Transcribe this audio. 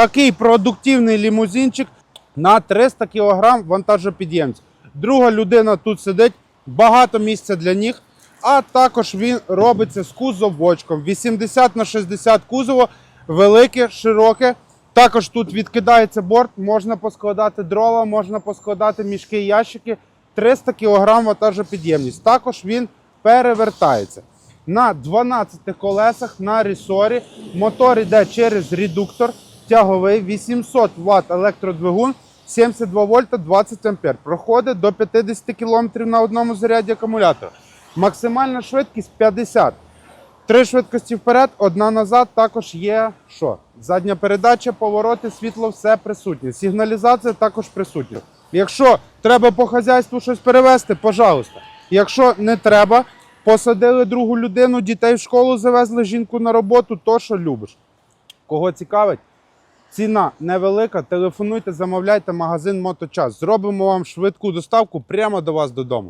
Такий продуктивний лімузинчик на 300 кг вантажопідємця. Друга людина тут сидить, багато місця для ніг. А також він робиться з кузовочком. 80 на 60 кузово, велике, широке. Також тут відкидається борт, можна поскладати дрова, можна поскладати мішки, ящики. 300 кг вантажопідємність. Також він перевертається. На 12 колесах на ресорі. Мотор йде через редуктор тяговий, 800 Вт електродвигун, 72 вольта, 20 ампер. Проходить до 50 км на одному заряді акумулятора. Максимальна швидкість 50. Три швидкості вперед, одна назад. Також є що? Задня передача, повороти, світло, все присутнє. Сигналізація також присутня. Якщо треба по хазяйству щось перевезти, пожалуйста. Якщо не треба, посадили другу людину, дітей в школу завезли, жінку на роботу, то що любиш. Кого цікавить? Ціна невелика. Телефонуйте, замовляйте магазин Моточас. Зробимо вам швидку доставку прямо до вас додому.